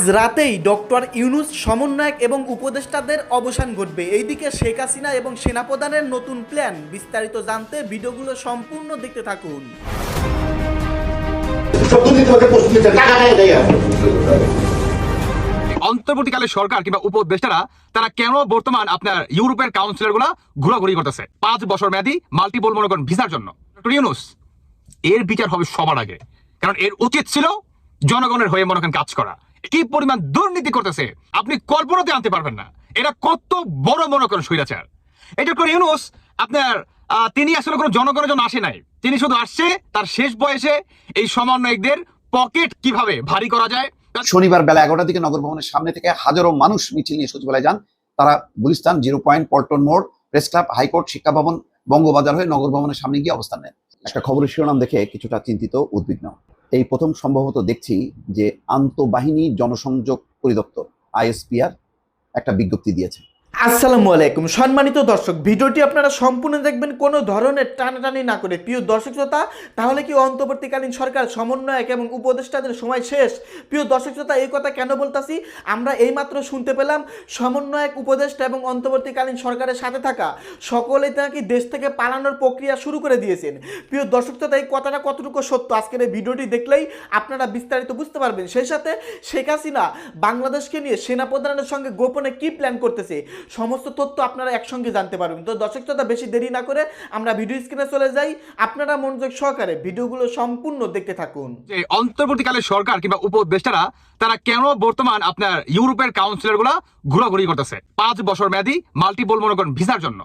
আজ রাতেই ডক্টর ইউনুস সমন্বয়ক এবং উপদেষ্টাদের অবসান ঘটবে। এইদিকে শেখ হাসিনা এবং সেনাপ্রধানের নতুন প্ল্যান। বিস্তারিত জানতে ভিডিওগুলো সম্পূর্ণ দেখতে থাকুন। অন্তর্বর্তীকালে সরকার কিংবা উপদেষ্টারা তারা কেন বর্তমান আপনার ইউরোপের কাউন্সিলরগুলা ঘোরাঘুরি করতেছে? পাঁচ বছর মেয়াদি মাল্টিপল মনে করেন ভিসার জন্য। ডক্টর ইউনুস এর বিচার হবে সবার আগে। কারণ এর উচিত ছিল জনগণের হয়ে মনে করেন কাজ করা। কি পরিমাণ দুর্নীতি করতেছে, আপনি কল্পনাতে আনতে পারবেন না। এটা কত বড় মনে করেন স্বৈরাচার। এই ডক্টর ইউনুস, আপনার তিনি আসলে কোনো জনগণের জন্য আসে নাই। তিনি শুধু আসছে, তার শেষ বয়সে এই সমন্বয়কদের পকেট কীভাবে ভারী করা যায় শনিবার বেলা এগারোটার দিকে নগর ভবনের সামনে থেকে হাজারো মানুষ মিছিল নিয়ে সচিবালয়ে যান। তারা গুলিস্তান, জিরো পয়েন্ট, পল্টন মোড়, প্রেস ক্লাব, হাইকোর্ট, শিক্ষা ভবন, বঙ্গবাজার হয়ে নগর ভবনের সামনে গিয়ে অবস্থান নেন। একটা খবরের শিরোনাম দেখে কিছুটা চিন্তিত, উদ্বিগ্ন। এই প্রথম সম্ভবত দেখছি যে আন্তঃবাহিনী জনসংযোগ পরিদপ্তর আইএসপিআর একটা বিজ্ঞপ্তি দিয়েছে। আসসালামু আলাইকুম। সম্মানিত দর্শক, ভিডিওটি আপনারা সম্পূর্ণ দেখবেন কোনো ধরনের টানাটানি না করে। প্রিয় দর্শক শ্রোতা, তাহলে কি অন্তর্বর্তীকালীন সরকার, সমন্বয়ক এবং উপদেষ্টাদের সময় শেষ? প্রিয় দর্শক শ্রোতা, এই কথা কেন বলতাছি? আমরা এইমাত্র শুনতে পেলাম সমন্বয়ক, উপদেষ্টা এবং অন্তর্বর্তীকালীন সরকারের সাথে থাকা সকলেই নাকি দেশ থেকে পালানোর প্রক্রিয়া শুরু করে দিয়েছেন। প্রিয় দর্শক শ্রোতা, এই কথাটা কতটুকু সত্য? আজকের এই ভিডিওটি দেখলেই আপনারা বিস্তারিত বুঝতে পারবেন। সেই সাথে শেখ হাসিনা বাংলাদেশকে নিয়ে সেনাপ্রধানের সঙ্গে গোপনে কি প্ল্যান করতেছে? সমস্ত তথ্য আপনারা একসঙ্গে জানতে পারবেন। তো দর্শক শ্রোতা, বেশি দেরি না করে আমরা ভিডিও স্ক্রিনে চলে যাই। আপনারা মনোযোগ সহকারে ভিডিওগুলো সম্পূর্ণ দেখতে থাকুন। যে অন্তর্বর্তীকালে সরকার কিংবা উপদেষ্টারা, তারা কেন বর্তমান আপনার ইউরোপের কাউন্সিলরগুলা ঘোরাঘুরি করতেছে? পাঁচ বছর মেয়াদী মাল্টিপল মনে করেন ভিসার জন্য।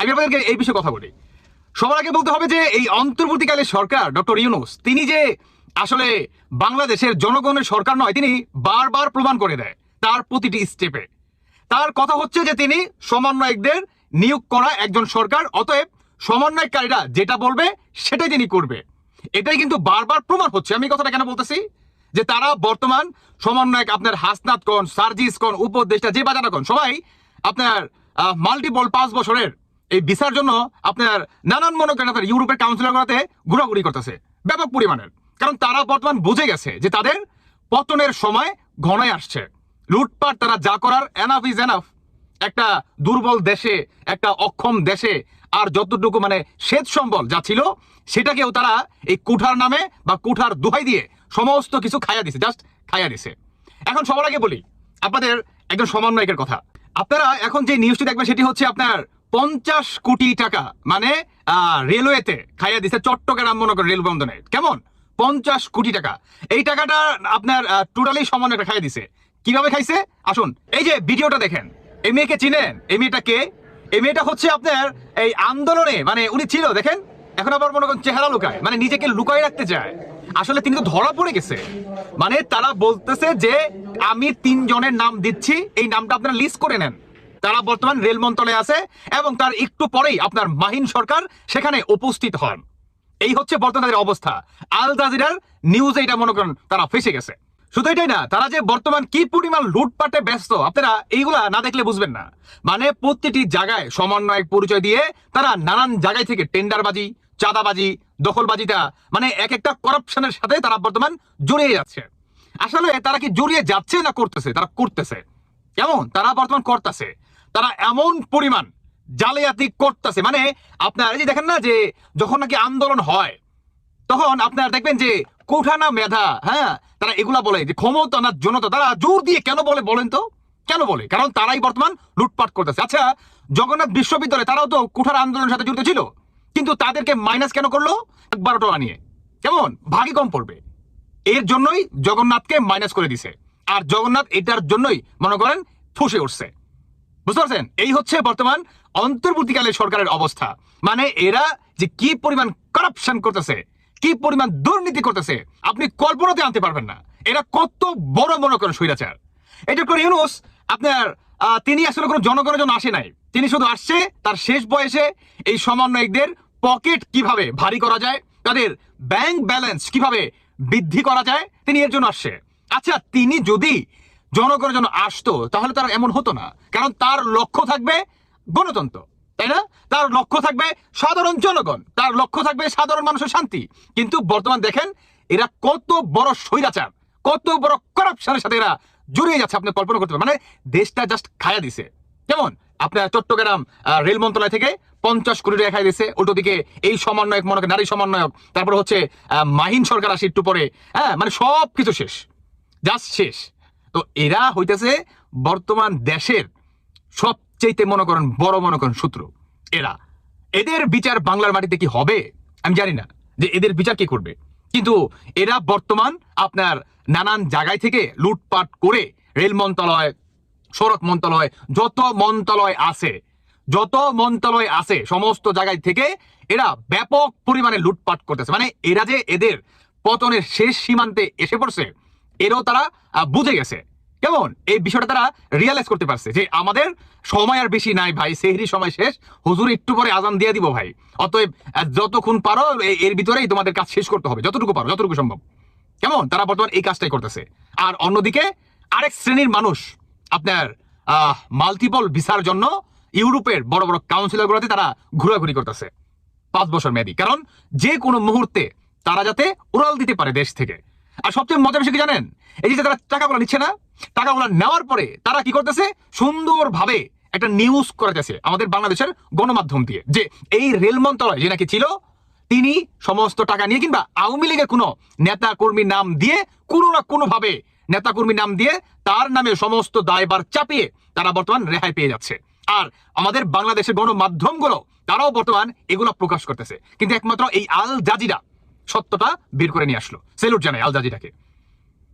আমি আপনাদেরকে এই বিষয়ে কথা বলি। সবার আগে বলতে হবে যে, এই অন্তর্বর্তীকালে সরকার, ডক্টর ইউনুস, তিনি যে আসলে বাংলাদেশের জনগণের সরকার নয়, তিনি বারবার প্রমাণ করে দেয় তার প্রতিটি স্টেপে তার কথা হচ্ছে যে তিনি সমন্বয়কদের নিয়োগ করা একজন সরকার, অতএব সমন্বয়কারীরা যেটা বলবে সেটাই তিনি করবে। এটাই কিন্তু বারবার প্রমাণ হচ্ছে। আমি কথাটা কেন বলতেছি? যে তারা বর্তমান সমন্বয়ক আপনার হাসনাত কোন সার্জিস কোন উপদেষ্টা, যে বাজারা কোন সবাই আপনার মাল্টিপল পাঁচ বছরের এই ভিসার জন্য আপনার নানান মনে করেন আপনার ইউরোপের কাউন্সিলর করাতে ঘোরাঘুরি করতেছে, ব্যাপক পরিমাণের। কারণ তারা বর্তমান বুঝে গেছে যে তাদের পতনের সময় ঘনায় আসছে। লুটপাট তারা যা করার এনাফ ইজ এনাফ একটা দুর্বল দেশে, একটা অক্ষম দেশে আর যতটুকু মানে শ্বেত সম্বল যা ছিল, সেটাকেও তারা এই কুঠার নামে বা কুঠার দোহাই দিয়ে সমস্ত কিছু খাইয়া দিছে জাস্ট খাইয়া দিছে। এখন সবার আগে বলি, আপনাদের একজন সমন্বয়কের কথা। আপনারা এখন যে নিউজটি দেখবেন, সেটি হচ্ছে আপনার পঞ্চাশ কোটি টাকা মানে রেলওয়েতে খাইয়া দিছে চট্টগ্রাম মনে করেন রেল বন্ধনে কেমন? পঞ্চাশ কোটি টাকা। এই টাকাটা আপনার টোটালি সমন্বয়টা খাইয়া দিছে। কীভাবে খাইছে? আসুন, এই যে ভিডিওটা দেখেন। এই মেয়েকে চিনেন? এই মেয়েটা কে? এই মেয়েটা হচ্ছে আপনার এই আন্দোলনে মানে উনি ছিল, দেখেন? এখন আবার মনে করেন চেহারা লুকায় মানে নিজেকে লুকায় রাখতে চায়। আসলে তিনি তো ধরা পড়ে গেছে। মানে তারা বলতেছে যে, আমি তিনজনের নাম দিচ্ছি, এই নামটা আপনারা লিস্ট করে নেন। তারা বর্তমান রেল মন্ত্রণালয়ে আছে এবং তার একটু পরেই আপনার মাহিন সরকার সেখানে উপস্থিত হন। এই হচ্ছে বর্তমান তাদের অবস্থা। আল জাজিরার নিউজে এটা মনে করেন তারা ফেসে গেছে। শুধু এটাই না, তারা যে বর্তমান কি পরিমাণ লুটপাটে ব্যস্ত, আপনারা এইগুলা না দেখলে বুঝবেন না। মানে প্রতিটি জায়গায় সমন্বয়ক পরিচয় দিয়ে তারা নানান জায়গায় থেকে টেন্ডারবাজি, চাঁদাবাজি দখলবাজিটা মানে এক একটা করাপশনের সাথে তারা বর্তমান জড়িয়ে যাচ্ছে। আসলে তারা কি জড়িয়ে যাচ্ছে না করতেছে? তারা করতেছে। কেমন? তারা বর্তমান করতেছে। তারা এমন পরিমাণ জালিয়াতি করতেছে। মানে আপনার এই যে দেখেন না যে যখন নাকি আন্দোলন হয়, তখন আপনার দেখবেন যে কোঠানা মেধা হ্যাঁ তারা এগুলা বলে যে ক্ষমতা না জনতা, তারা জোর দিয়ে কেন বলে বলেন তো? কেন বলে? কারণ তারাই বর্তমান লুটপাট করতেছে। আচ্ছা জগন্নাথ বিশ্ববিদ্যালয় তারাও তো কুঠার আন্দোলনের সাথে জড়িত ছিল, কিন্তু তাদেরকে মাইনাস কেন করল? বারো টাকা নিয়ে। কেমন? ভাগই কম পড়বে। এর জন্যই জগন্নাথকে মাইনাস করে দিছে। আর জগন্নাথ এটার জন্যই মনে করেন ফুসে উঠছে। বুঝতে পারছেন? এই হচ্ছে বর্তমান অন্তর্বর্তীকালে সরকারের অবস্থা। মানে এরা যে কি পরিমাণ করাপশন করতেছে, কি পরিমাণ দুর্নীতি করতেছে, আপনি কল্পনাতে আনতে পারবেন না। এরা কত বড় মনে করেন স্বৈরাচার। এটা করে ইউনুস আপনার তিনি আসলে কোনো জনগণের জন্য আসে নাই। তিনি শুধু আসছে, তার শেষ বয়সে এই সমন্বয়কদের পকেট কীভাবে ভারী করা যায়, তাদের ব্যাংক ব্যালেন্স কীভাবে বৃদ্ধি করা যায়, তিনি এর জন্য আসছে। আচ্ছা তিনি যদি জনগণের জন্য আসতো, তাহলে তার এমন হতো না। কারণ তার লক্ষ্য থাকবে গণতন্ত্র, তাই না? তার লক্ষ্য থাকবে সাধারণ জনগণ, তার লক্ষ্য থাকবে সাধারণ মানুষের শান্তি। কিন্তু বর্তমান দেখেন, এরা কত বড় স্বৈরাচার, কত বড় করাপশনের সাথে এরা জড়িয়ে যাচ্ছে, আপনি কল্পনা করতে পারেন। মানে দেশটা জাস্ট খায়া দিছে। কেমন? আপনার চট্টগ্রাম রেল মন্ত্রণালয় থেকে পঞ্চাশ কোটি টাকা খাই দিছে, উল্টো দিকে এই সমন্বয়ক, মনে নারী সমন্বয়ক, তারপর হচ্ছে মাহিন সরকার আসে একটু পরে হ্যাঁ? মানে সব কিছু শেষ জাস্ট শেষ। তো এরা হইতেছে বর্তমান দেশের সবচেয়ে মনে করেন বড় মনে করেন সূত্র এরা। এদের বিচার বাংলার মাটিতে কি হবে? আমি জানি না যে এদের বিচার কি করবে। কিন্তু এরা বর্তমান আপনার নানান জায়গায় থেকে লুটপাট করে রেল মন্ত্রণালয় সড়ক মন্ত্রণালয় যত মন্ত্রণালয় আছে, যত মন্ত্রণালয় আছে, সমস্ত জায়গায় থেকে এরা ব্যাপক পরিমাণে লুটপাট করতেছে। মানে এরা যে এদের পতনের শেষ সীমান্তে এসে পড়ছে এরাও তারা বুঝে গেছে। কেমন? এই বিষয়টা তারা রিয়েলাইজ করতে পারছে যে আমাদের সময় আর বেশি নাই ভাই, সেহরি সময় শেষ। হুজুর একটু পরে আজান দিয়ে দিব ভাই। অতএব যতক্ষণ পারো এর ভিতরেই তোমাদের কাজ শেষ করতে হবে, যতটুকু পারো, যতটুকু সম্ভব। কেমন? তারা বর্তমান এই কাজটাই করতেছে। আর অন্যদিকে, আরেক শ্রেণির মানুষ, আপনার মাল্টিপল ভিসার জন্য ইউরোপের বড় বড় কাউন্সিলরগুলোতে তারা ঘোরাঘুরি করতেছে। পাঁচ বছর মেয়াদি। কারণ, যে কোনো মুহূর্তে তারা যাতে উড়াল দিতে পারে দেশ থেকে। আর সবচেয়ে মজা বিষয় কি জানেন? এই যে তারা টাকাগুলো নিচ্ছে না, টাকাগুলো নেওয়ার পরে তারা কি করতেছে? সুন্দরভাবে একটা নিউজ করাতেছে আমাদের বাংলাদেশের গণমাধ্যম দিয়ে যে এই রেল মন্ত্রণালয় যে নাকি ছিল, তিনি সমস্ত টাকা নিয়ে কিংবা আওয়ামী লীগের কোনো নেতা কর্মীর নাম দিয়ে কোনো না কোনো ভাবে নেতা কর্মীর নাম দিয়ে তার নামে সমস্ত দায়বার চাপিয়ে তারা বর্তমান রেহাই পেয়ে যাচ্ছে। আর আমাদের বাংলাদেশের গণমাধ্যমগুলো, তারাও বর্তমান এগুলো প্রকাশ করতেছে। কিন্তু একমাত্র এই আল জাজিরা সত্যটা বের করে নিয়ে আসলো। সেলুট জানাই আল জাজিরাকে।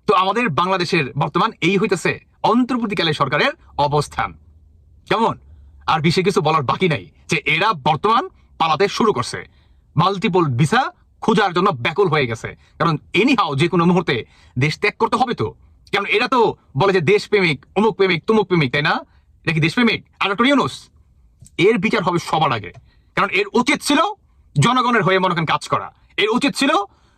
তো আমাদের বাংলাদেশের বর্তমান এই হইতেছে অন্তর্বর্তীকালে সরকারের অবস্থান। কেমন? আর বেশি কিছু বলার বাকি নাই যে এরা বর্তমান পালাতে শুরু করছে। মাল্টিপল ভিসা খোঁজার জন্য ব্যাকুল হয়ে গেছে। কারণ এনিহাও যে কোনো মুহূর্তে দেশ ত্যাগ করতে হবে তো। কারণ এরা তো বলে যে দেশপ্রেমিক, অমুক প্রেমিক, তুমুক প্রেমিক, তাই না? এটা কি দেশপ্রেমিক? আর ডক্টর ইউনুস, এর বিচার হবে সবার আগে। কারণ এর উচিত ছিল জনগণের হয়ে মনে কাজ করা। এর উচিত ছিল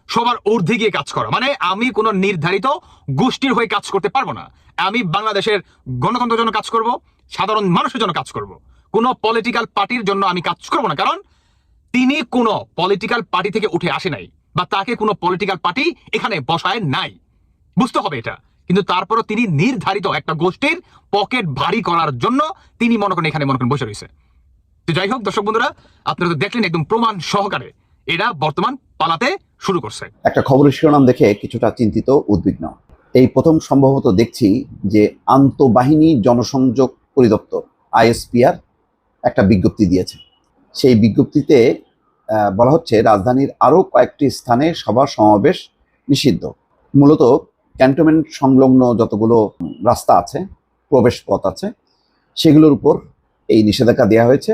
সবার ঊর্ধ্বে গিয়ে কাজ করা। মানে আমি কোনো নির্ধারিত গোষ্ঠীর হয়ে কাজ করতে পারব না। আমি বাংলাদেশের গণতন্ত্রের জন্য কাজ করব, সাধারণ মানুষের জন্য কাজ করব। কোনো পলিটিক্যাল পার্টির জন্য আমি কাজ করব না। কারণ তিনি কোনো পলিটিক্যাল পার্টি থেকে উঠে আসে নাই বা তাকে কোনো পলিটিক্যাল পার্টি এখানে বসায় নাই। বুঝতে হবে এটা। কিন্তু তারপরও তিনি নির্ধারিত একটা গোষ্ঠীর পকেট ভারী করার জন্য তিনি মনে করেন এখানে মনে করেন বসে রয়েছে। তো যাই হোক, দর্শক বন্ধুরা, আপনারা তো দেখলেন একদম প্রমাণ সহকারে। এরা বর্তমান পালাতে শুরু করছে। একটা খবরের শিরোনাম দেখে কিছুটা চিন্তিত উদ্বিগ্ন। এই প্রথম সম্ভবত দেখছি যে আন্তঃবাহিনী জনসংযোগ পরিদপ্তর আইএসপিআর, একটা বিজ্ঞপ্তি দিয়েছে। সেই বিজ্ঞপ্তিতে বলা হচ্ছে রাজধানীর আরও কয়েকটি স্থানে সভা সমাবেশ নিষিদ্ধ। মূলত ক্যান্টনমেন্ট সংলগ্ন যতগুলো রাস্তা আছে, প্রবেশ পথ আছে, সেগুলোর উপর এই নিষেধাজ্ঞা দেওয়া হয়েছে।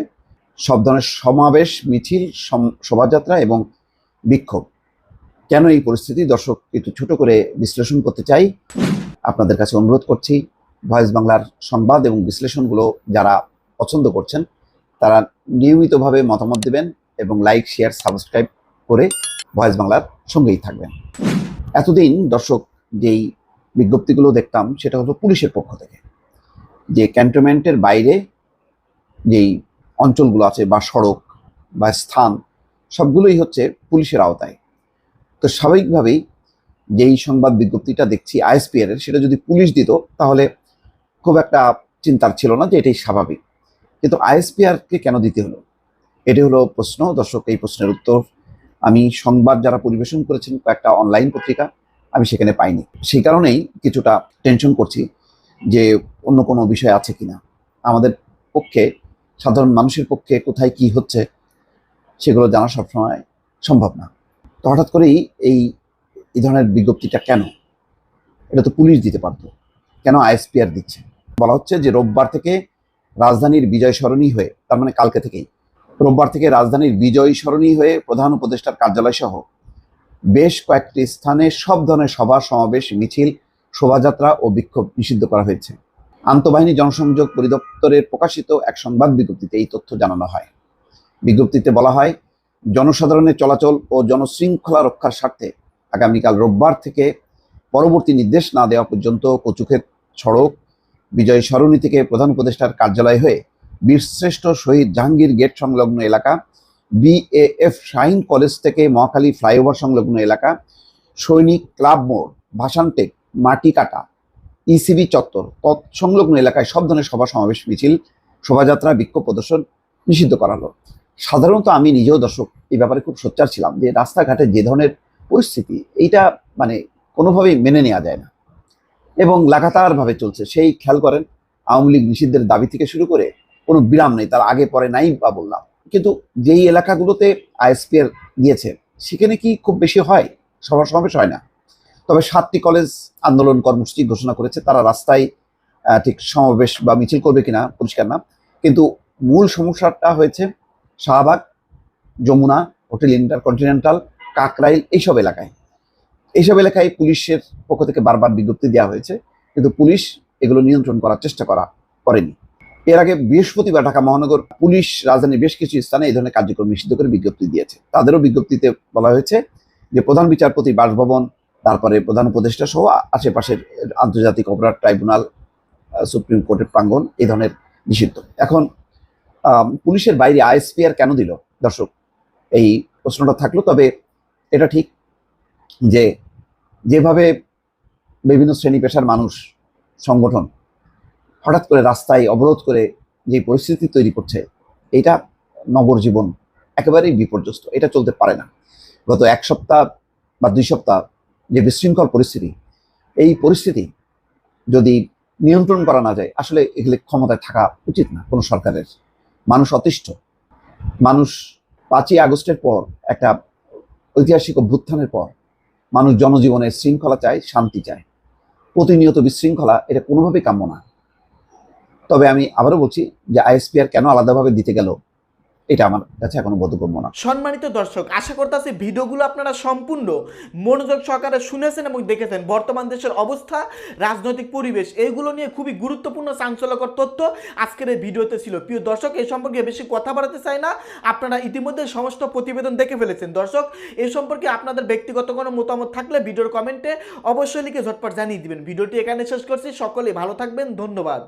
সব ধরনের সমাবেশ, মিছিল শোভাযাত্রা এবং বিক্ষোভ। কেন এই পরিস্থিতি? দর্শক, একটু ছোট করে বিশ্লেষণ করতে চাই। আপনাদের কাছে অনুরোধ করছি ভয়েস বাংলার সংবাদ এবং বিশ্লেষণগুলো যারা পছন্দ করছেন, তারা নিয়মিতভাবে মতামত দেবেন এবং লাইক শেয়ার সাবস্ক্রাইব করে ভয়েস বাংলার সঙ্গেই থাকবেন। এতদিন দর্শক, যেই বিজ্ঞপ্তিগুলো দেখতাম, সেটা হলো পুলিশের পক্ষ থেকে। যে ক্যান্টনমেন্টের বাইরে যেই অঞ্চলগুলো আছে বা সড়ক বা স্থান সবগুলোই হচ্ছে পুলিশের আওতায়। তো স্বাভাবিকভাবেই যেই সংবাদ বিজ্ঞপ্তিটা দেখছি আইএসপিআর এর, সেটা যদি পুলিশ দিত, তাহলে খুব একটা চিন্তার ছিল না যে এটাই স্বাভাবিক। কিন্তু আইএসপিআর কে কেন দিতে হলো? এটি হলো প্রশ্ন। দর্শক, এই প্রশ্নের উত্তর আমি সংবাদ যারা পরিবেশন করেছেন কয়েকটা অনলাইন পত্রিকা, আমি সেখানে পাইনি। সেই কারণেই কিছুটা টেনশন করছি যে অন্য কোনো বিষয় আছে কিনা। আমাদের পক্ষে, সাধারণ মানুষের পক্ষে কোথায় কি হচ্ছে সেগুলো জানা সবসময় সম্ভব না। তো হঠাৎ করেই এই এই ধরনের বিজ্ঞপ্তিটা কেন? এটা তো পুলিশ দিতে পারতো। কেন আইএসপিআর দিচ্ছে? বলা হচ্ছে যে রোববার থেকে রাজধানীর বিজয় সরণী হয়ে, তার মানে কালকে থেকেই, রোববার থেকে রাজধানীর বিজয় সরণী হয়ে প্রধান উপদেষ্টার কার্যালয় সহ বেশ কয়েকটি স্থানে সব ধরনের সভা, সমাবেশ, মিছিল, শোভাযাত্রা ও বিক্ষোভ নিষিদ্ধ করা হয়েছে। আন্তঃবাহিনী জনসংযোগ পরিদপ্তরের প্রকাশিত এক সংবাদ বিজ্ঞপ্তিতে এই তথ্য জানানো হয়। বিজ্ঞপ্তিতে বলা হয়, জনসাধারণের চলাচল ও জনশৃঙ্খলা রক্ষার স্বার্থে আগামীকাল রোববার থেকে পরবর্তী নির্দেশ না দেওয়া পর্যন্ত কচুক্ষেত সড়ক বিজয় সরণী থেকে প্রধান উপদেষ্টার কার্যালয় হয়ে বীরশ্রেষ্ঠ শহীদ জাহাঙ্গীর গেট সংলগ্ন এলাকা, বিএএফ শাহিন কলেজ থেকে মহাখালী ফ্লাইওভার সংলগ্ন এলাকা, সৈনিক ক্লাব মোড়, ভাসানটেক মাটিকাটা ইসিবি চত্বর তৎসংলগ্ন এলাকায় সব ধরনের সভা সমাবেশ মিছিল, শোভাযাত্রা, বিক্ষোভ প্রদর্শন নিষিদ্ধ করা হলো সাধারণত আমি নিজেও দর্শক এই ব্যাপারে খুব সোচ্চার ছিলাম যে রাস্তাঘাটে যে ধরনের পরিস্থিতি, এইটা মানে কোনোভাবেই মেনে নেওয়া যায় না। এবং লাগাতারভাবে চলছে, সেই খেয়াল করেন, আওয়ামী লীগ নিষিদ্ধের দাবি থেকে শুরু করে কোনো বিরাম নেই, তার আগে পরে নাই বা বললাম। কিন্তু যেই এলাকাগুলোতে আইএসপিআর গিয়েছে, সেখানে কি খুব বেশি হয়? সভা সমাবেশ হয় না। তবে সাতটি কলেজ আন্দোলন কর্মসূচি ঘোষণা করেছে, তারা রাস্তায় ঠিক সমাবেশ বা মিছিল করবে কিনা পরিষ্কার না। কিন্তু মূল সমস্যাটা হয়েছে শাহবাগ, যমুনা, হোটেল ইন্টারকন্টিনেন্টাল, কাকরাইল, এইসব এলাকায়। এইসব এলাকায় পুলিশের পক্ষ থেকে বারবার বিজ্ঞপ্তি দেওয়া হয়েছে, কিন্তু পুলিশ এগুলো নিয়ন্ত্রণ করার চেষ্টা করা করেনি। এর আগে বৃহস্পতিবার ঢাকা মহানগর পুলিশ রাজধানীর বেশ কিছু স্থানে এই ধরনের কার্যক্রম নিষিদ্ধ করে বিজ্ঞপ্তি দিয়েছে। তাদেরও বিজ্ঞপ্তিতে বলা হয়েছে যে প্রধান বিচারপতি বাসভবন, তারপরে প্রধান উপদেষ্টা সহ আশেপাশের আন্তর্জাতিক অপরাধ ট্রাইব্যুনাল সুপ্রিম কোর্টের প্রাঙ্গণ এই ধরনের নিষিদ্ধ। এখন পুলিশের বাইরে আইএসপিআর কেন দিল? দর্শক, এই প্রশ্নটা থাকল, তবে এটা ঠিক যে যেভাবে বিভিন্ন শ্রেণি পেশার মানুষ, সংগঠন হঠাৎ করে রাস্তায় অবরোধ করে যে পরিস্থিতি তৈরি করছে, এটা নগর জীবন একেবারেই বিপর্যস্ত। এটা চলতে পারে না। গত এক সপ্তাহ বা দুই সপ্তাহ যে বিশৃঙ্খল পরিস্থিতি, এই পরিস্থিতি যদি নিয়ন্ত্রণ করা না যায়, আসলে এগুলি ক্ষমতায় থাকা উচিত না কোনো সরকারের। মানুষ অতিষ্ঠ। মানুষ পাঁচই আগস্টের পর একটা ঐতিহাসিক অভ্যুত্থানের পর মানুষ জনজীবনের শৃঙ্খলা চায়, শান্তি চায়। প্রতিনিয়ত বিশৃঙ্খলা, এটা কোনোভাবেই কাম্য না। তবে আমি আবারও বলছি যে আইএসপিআর কেন আলাদাভাবে দিতে গেল এটা আমার কাছে এখনও বোধগম্য না। সম্মানিত দর্শক, আশা করতেছি ভিডিওগুলো আপনারা সম্পূর্ণ মনোযোগ সহকারে শুনেছেন এবং দেখেছেন। বর্তমান দেশের অবস্থা, রাজনৈতিক পরিবেশ এইগুলো নিয়ে খুবই গুরুত্বপূর্ণ চাঞ্চল্যকর তথ্য আজকের এই ভিডিওতে ছিল। প্রিয় দর্শক এই সম্পর্কে বেশি কথা বাড়াতে চাই না। আপনারা ইতিমধ্যে সমস্ত প্রতিবেদন দেখে ফেলেছেন। দর্শক এই সম্পর্কে আপনাদের ব্যক্তিগত কোনো মতামত থাকলে ভিডিওর কমেন্টে অবশ্যই লিখে ঝটপট জানিয়ে দিবেন। ভিডিওটি এখানে শেষ করছি। সকলে ভালো থাকবেন। ধন্যবাদ।